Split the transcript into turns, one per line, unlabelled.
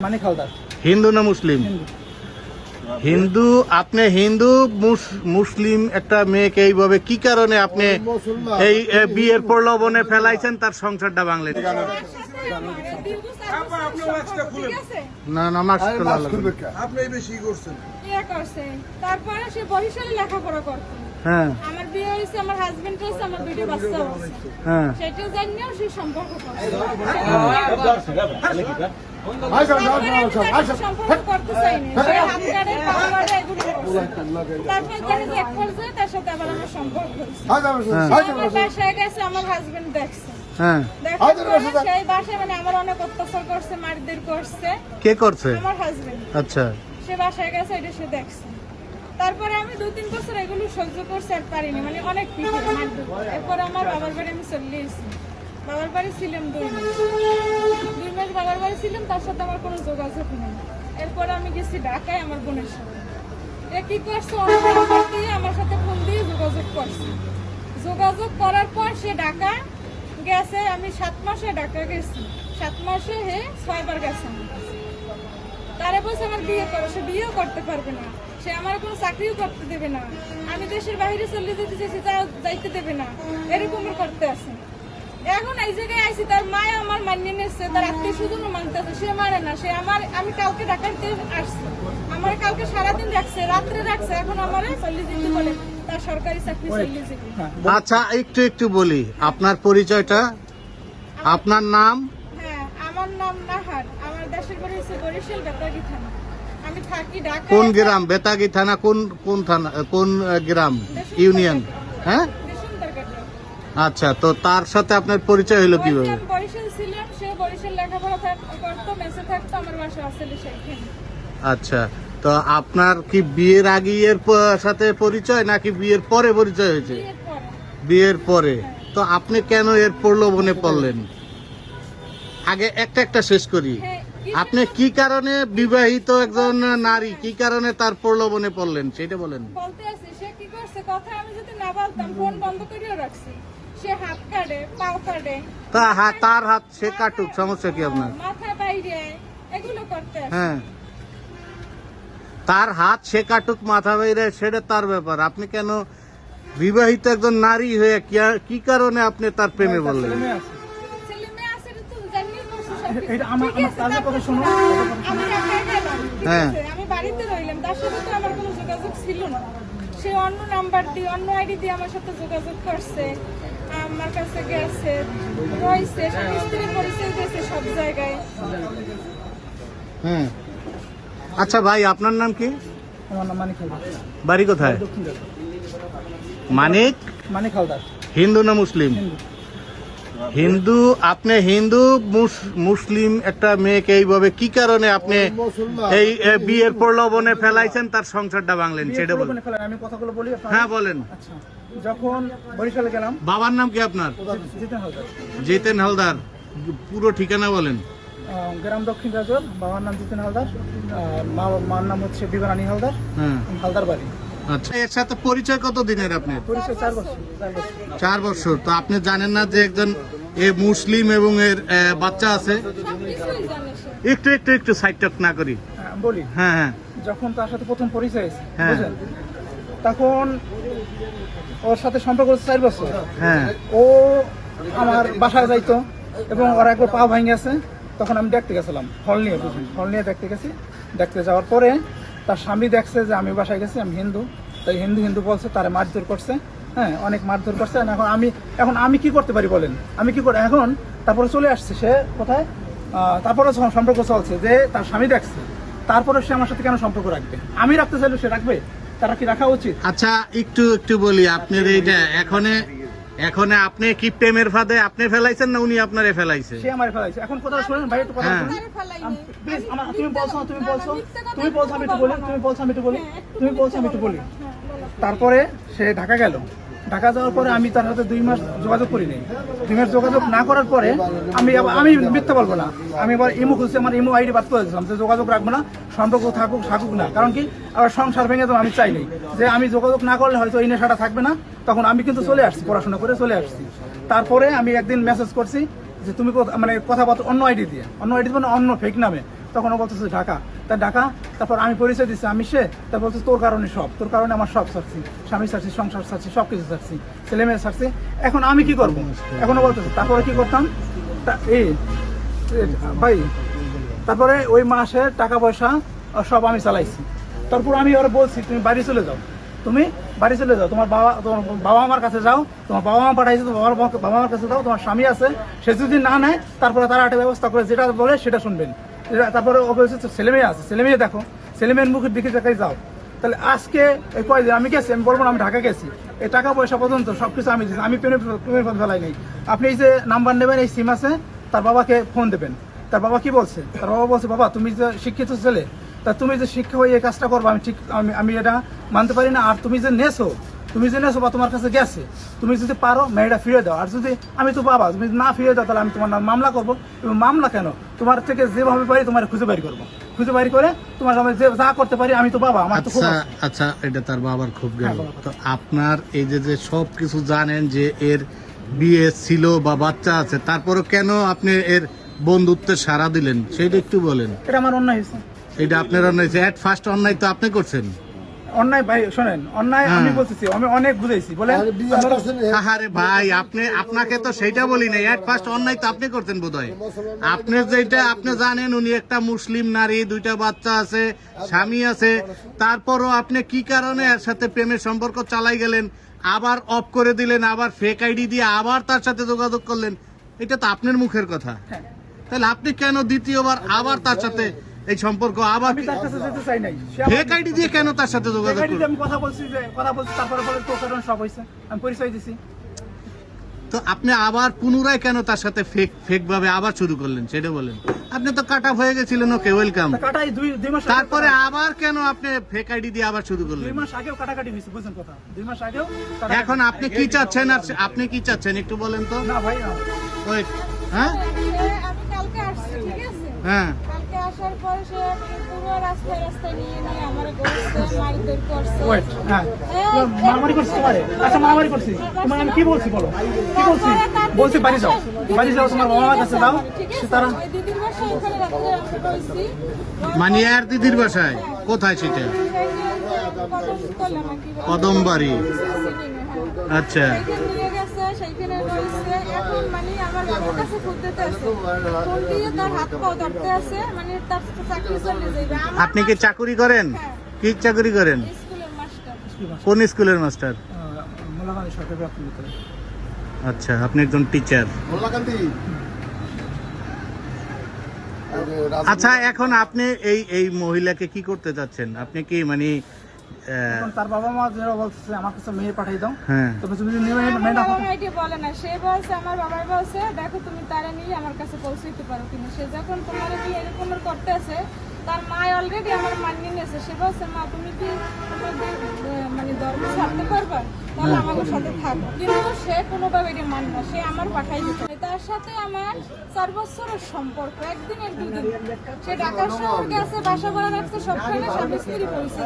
হালদার
হিন্দু না মুসলিম?
হিন্দু।
আপনি হিন্দু মুসলিম একটা মেয়েকে এইভাবে কি কারণে আপনি এই বিয়ের প্রলোভনে ফেলাইছেন তার সংসারটা বাংলাদেশ না না মাস্ক
আপনি বেশি করছেন।
ইয়ে তারপরে সে বরিশালে লেখাপড়া করতো
হ্যাঁ
আমার বিয়ে হয়েছে আমার হাজবেন্ড হয়েছে আমার দুটো বাচ্চা হয়েছে
হ্যাঁ
সেটা জানিয়েও সে সম্পর্ক সম্পর্ক করতে চাইনি সে হাত কাটে এগুলো করছে। দেখা যায় এক পর্যায়ে তার সাথে আবার আমার সম্পর্ক হয়েছে সে আমার বাসায় গেছে আমার হাজবেন্ড দেখছে
হ্যাঁ
সেই বাসায় মানে আমার অনেক অত্যাচার করছে মারধর করছে
কে করছে
আমার হাজবেন্ড
আচ্ছা
সে বাসায় গেছে এটা সে দেখছে তারপরে আমি দু তিন বছর এগুলো সহ্য করতে আর পারিনি মানে অনেক। এরপর আমার বাবার বাড়ি আমি চলে এসেছি। বাবার বাড়ি ছিলাম দুই মাস। দুই মাস বাবার বাড়ি ছিলাম, তার সাথে আমার কোনো যোগাযোগ নেই। এরপর আমি গেছি ঢাকায় আমার বোনের সাথে। কি করছে? দিয়ে আমার সাথে ফোন দিয়ে যোগাযোগ করছে। যোগাযোগ করার পর সে ঢাকা গেছে, আমি সাত মাসে ঢাকা গেছি। সাত মাসে হে ছয়বার গেছে আমার কাছে। তারে বলছে আমার বিয়ে করো, সে বিয়েও করতে পারবে না। সে আমার কোনো চাকরিও করতে দেবে না। আমি দেশের বাইরে চলে যেতে চাইছি তাও যাইতে দেবে না। এরকমের করতে আছে। এখন এই জায়গায় আইছি তার মায় আমার মানিয়ে নিচ্ছে তার আত্মীয় স্বজনও মানতেছে সে মানে না। সে আমার আমি কালকে ডাকাইতে আসছি। আমার কালকে সারাদিন রাখছে রাত্রে রাখছে এখন আমার চল্লিশ দিতে বলে তার সরকারি চাকরি চল্লিশ
হ্যাঁ
আচ্ছা একটু একটু বলি আপনার পরিচয়টা? আপনার নাম?
হ্যাঁ আমার নাম নাহার। আমার দেশের বাড়ি হচ্ছে বরিশাল বেতাগি থানা।
কোন গ্রাম? বেতাগি থানা কোন কোন থানা কোন গ্রাম? ইউনিয়ন। হ্যাঁ? আচ্ছা তো তার সাথে আপনার পরিচয় হলো কীভাবে? আচ্ছা তো আপনার কি বিয়ের আগে এর সাথে পরিচয় নাকি বিয়ের পরে পরিচয় হয়েছে?
বিয়ের পরে।
তো আপনি কেন এর প্রলোভনে পড়লেন? আগে একটা একটা শেষ করি।
হ্যাঁ,
আপনি কি কারণে বিবাহিত একজন নারী কি কারণে তার প্রলোভনে পড়লেন সেটা বলেন।
বলতে আছে সে কি করছে? কথা আমি যদি না বলতাম ফোন বন্ধ করেও রাখছি। সে হাত কাটে পাও কাটে।
তা হাত তার হাত সে কাটুক সমস্যা কি আপনার?
মাথা বাইরে এগুলো করতে
হ্যাঁ। তার হাত সে কাটুক মাথা বাইরে সেটা তার ব্যাপার। আপনি কেন বিবাহিত একজন নারী হয়ে কি- কি কারণে আপনি তার প্রেমে বললেন
এটা
আমার- আমার কথা শোনো,
আমি ঢাকায় গেলাম,
হ্যাঁ।
আমি বাড়িতে রইলাম তার সাথে তো আমার কোনো যোগাযোগ ছিল না। সে অন্য নাম্বার দিয়ে অন্য আইডি দিয়ে আমার সাথে যোগাযোগ করছে আমার কাছে গেছে রয়েছে স্ত্রী পরিচয় দিয়েছে সব জায়গায়।
হ্যাঁ আচ্ছা ভাই আপনার নাম কি?
আমার নাম মানিক
বাড়ি কোথায়? মানিক?
মানিক হালদার।
হিন্দু না মুসলিম?
হিন্দু
আপনি হিন্দু মুস- মুসলিম একটা মেয়েকে এইভাবে কি কারণে আপনি এই বিয়ের প্রলোভনে ফেলাইছেন তার সংসারটা বাংলেন
বিয়ে
সেটা বলেন।
আমি কথাগুলো বলি
হ্যাঁ বলেন।
আচ্ছা যখন বরিশালে গেলাম
বাবার নাম কি আপনার?
জিতেন হালদার।
পুরো ঠিকানা বলেন।
গ্রাম দক্ষিণ রাজর বাবার নাম জিতেন হালদার মার নাম হচ্ছে বিবারানী হালদার
হ্যাঁ।
হালদার বাড়ি।
আচ্ছা। এর সাথে পরিচয় কত দিনের
পরিচয় চার বছর।
তো আপনি জানেন না যে একজন এ মুসলিম এবং এর বাচ্চা আছে? একটু একটু একটু সাইড টক না করি।
হ্যাঁ, বলি।
হ্যাঁ হ্যাঁ।
যখন তার সাথে প্রথম পরিচয়
হ্যাঁ।
তখন ওর সাথে সম্পর্ক চার বছর।
হ্যাঁ।
ও আমার বাসায় যাইতো এবং ওর একবার পা ভেঙে গেছে তখন আমি দেখতে গেছিলাম হল নিয়ে হল নিয়ে দেখতে গেছি। দেখতে যাওয়ার পরে তার স্বামী দেখছে যে আমি বাসায় গেছি আমি হিন্দু। তাই হিন্দু হিন্দু বলছে তারে মারধর করছে হ্যাঁ অনেক মারধর করছে। এখন আমি এখন আমি কি করতে পারি বলেন? আমি কি করে এখন তারপরে চলে আসছে সে কোথায়? তারপরে সম্পর্ক চলছে যে তার স্বামী দেখছে তারপরে সে আমার সাথে কেন সম্পর্ক রাখবে? আমি রাখতে চাইলে সে রাখবে? তারা কি রাখা উচিত?
আচ্ছা একটু একটু বলি আপনার এইটা এখনে এখনে আপনি কি প্রেমের ফাঁদে আপনি ফেলাইছেন না উনি আপনারে ফেলাইছে?
সে আমার ফেলাইছে। এখন কথা শুনেন ভাই একটু কথা
হ্যাঁ।
শুনেন আমার- তুমি বলছো তুমি বলছো। তুমি বলছো আমি একটু বলি তুমি বলছো আমি একটু বলি।
হ্যাঁ,
তুমি বলছো আমি একটু বলি। তারপরে সে ঢাকা গেল। ঢাকা যাওয়ার পরে আমি তার সাথে দুই মাস যোগাযোগ করিনি দুই মাস যোগাযোগ না করার পরে আমি আমি মিথ্যা বলব না। আমি এবার ইমো খুলছি, আমার ইমো আইডি বাদ করে দিয়েছিলাম যে যোগাযোগ রাখব না, সম্পর্ক থাকুক থাকুক না। কারণ কি? আবার সংসার ভেঙে তো আমি চাইনি যে আমি যোগাযোগ না করলে হয়তো এই নেশাটা থাকবে না। তখন আমি কিন্তু চলে আসছি, পড়াশোনা করে চলে আসছি। তারপরে আমি একদিন মেসেজ করছি যে, তুমি মানে কথাবার্তা অন্য আইডি দিয়ে। অন্য আইডি মানে অন্য ফেক নামে। তখন ও বলতেছে ঢাকা। তা ঢাকা, তারপর আমি পরিচয় দিচ্ছি আমি সে, তা বলছে, তোর কারণে সব, তোর কারণে আমার সব ছাড়ছি স্বামী ছাড়ছি সংসার ছাড়ছি সব কিছু ছাড়ছি ছেলে মেয়ে ছাড়ছি এখন আমি কি করব? এখনও বলতেছে, তারপরে কি করতাম? এই ভাই, তারপরে ওই মাসে টাকা পয়সা সব আমি চালাইছি। তারপর আমি ওরা বলছি, তুমি বাড়ি চলে যাও। তুমি বাড়ি চলে যাও। তোমার বাবা তোমার বাবা মার কাছে যাও, তোমার বাবা মা পাঠাইছে, তোমার বাবা মার কাছে যাও, তোমার স্বামী আছে, সে যদি না নেয়, তারপরে তারা একটা ব্যবস্থা করে, যেটা বলে সেটা শুনবেন। তারপরে বলছে ছেলে মেয়ে আছে, ছেলে মেয়ে দেখো, ছেলে মেয়ের মুখের দিকে দেখাই যাও। তাহলে আজকে এই কয়দিন আমি গেছি, আমি বলব আমি ঢাকা গেছি। এই টাকা পয়সা পর্যন্ত সবকিছু আমি দিচ্ছি আমি পেমেন্ট ফোন ফেলাই নেই। আপনি এই যে নাম্বার নেবেন, এই সিম আছে, তার বাবাকে ফোন দেবেন। তার বাবা কি বলছে? তার বাবা বলছে, বাবা, তুমি যে শিক্ষিত ছেলে, তা তুমি যে শিক্ষা হয়ে এই কাজটা করব, আমি ঠিক আমি আমি এটা মানতে পারি না। আর তুমি যে নেছো, তুমি যে নেছো বা তোমার কাছে গেছে, তুমি যদি পারো, মেয়েটা ফিরে দাও। আর যদি আমি তো বাবা, তুমি না ফিরে দাও, তাহলে আমি তোমার নাম মামলা করব। এবং মামলা কেন? তোমার থেকে যেভাবে পারি তোমার খুঁজে বাড়ি করব। খুঁজে বাড়ি করে তোমার আমি যে যা করতে পারি আমি তো বাবা আমার তো
আচ্ছা আচ্ছা এটা তার বাবার খুব গেল
হ্যাঁ,
তো আপনার এই যে যে সব কিছু জানেন যে এর বিয়ে ছিল বা বাচ্চা আছে তারপরে কেন আপনি এর বন্ধুত্বের সাড়া দিলেন? সেটা একটু বলেন।
এটা আমার অন্যায় হয়েছে।
এটা আপনার অন্যায় এট ফার্স্ট অন্যায় তো আপনি করছেন।
অন্যায় ভাই শোনেন অন্যায় আমি
হ্যাঁ।
বলতেছি আমি অনেক বুঝাইছি বলে
আহারে ভাই আপনি আপনাকে তো সেইটা বলি নাই। এট ফার্স্ট অন্যায় তো আপনি করতেন বোধহয়। আপনি যেটা আপনি জানেন উনি একটা মুসলিম নারী দুইটা বাচ্চা আছে স্বামী আছে। তারপরও আপনি কি কারণে এর সাথে প্রেমের সম্পর্ক চালাই গেলেন? আবার অফ করে দিলেন আবার ফেক আইডি দিয়ে আবার তার সাথে যোগাযোগ করলেন? এটা তো আপনার মুখের কথা।
হ্যাঁ।
তাহলে আপনি কেন দ্বিতীয়বার আবার তার সাথে এই সম্পর্ক আবার
আমি তার কাছে যেতে চাই নাই। সে
ফেক আইডি দিয়ে কেন তার সাথে যোগাযোগ করলেন
আমি কথা বলছি যে কথা বলছি তারপরে বলে তোর কারণে সব হয়েছে। আমি পরিচয় দিছি।
তো আপনি আবার পুনরায় কেন তার সাথে ফেক ফেক ভাবে আবার শুরু করলেন? সেটা বলেন। আপনি তো কাট হয়ে গেছিলেন ওকে ওয়েলকাম
কাটাই দুই দুই মাস
তারপরে আবার কেন আপনি ফেক আইডি দিয়ে আবার শুরু করলেন?
দুই মাস আগেও কাটাকাটি হয়েছে বুঝছেন কথা? দুই মাস আগেও
এখন আপনি কি চাচ্ছেন আর আপনি কি চাচ্ছেন একটু বলেন তো?
না ভাই না।
ওই হ্যাঁ?
আমি কালকে আসছি ঠিক আছে?
হ্যাঁ।
আসার পরে সে পুরো রাস্তায় রাস্তায় নিয়ে নিয়ে আমার মারধর করছে।
ওয়েট হ্যাঁ। মারামারি করছি তোমারে? আচ্ছা মারামারি করছে। তোমার আমি কি বলছি বলো? কি বলছি? বলছি বাড়ি যাও। বাড়ি যাও তোমার বাবা কাছে যাও। তারা
দিদির বাসায় ওখানে আমি কইছি
মানে আর দিদির বাসায়? কোথায় সেটা?
কদম করলাম আর কি বলে।
কদম বাড়ি
হ্যাঁ।
আচ্ছা। আপনি কি চাকুরি করেন? কি চাকুরি করেন? কোন স্কুলের মাস্টার? আচ্ছা আপনি একজন টিচার আচ্ছা এখন আপনি এই এই মহিলাকে কি করতে চাচ্ছেন? আপনি কি মানে
তার বাবা মা যেটা বলতেছে আমার কাছে মেয়ে পাঠাই দাও।
হ্যাঁ।
তবে তুমি যদি মেয়েটা
বাবা মা বলে না। সে বলছে, আমার বাবার বলছে, দেখো তুমি তারা নিয়ে আমার কাছে পৌঁছাইতে পারো কিনা। সে যখন তোমার নিয়ে এরকম করতে আছে, তার মা অলরেডি আমার মানিয়ে নিয়েছে। সে বলছে মা তুমি কি মানে ধর্ম ছাড়তে পারবা? তাহলে আমাদের সাথে থাকো। কিন্তু সে কোনোভাবে এটা মানে না সে আমার পাঠাই দিতে তার সাথে আমার চার বছরের সম্পর্ক একদিনের দুদিন। সে ঢাকা শহর গেছে বাসা ভাড়া রাখছে সবখানে স্বামী স্ত্রী দিয়েছে।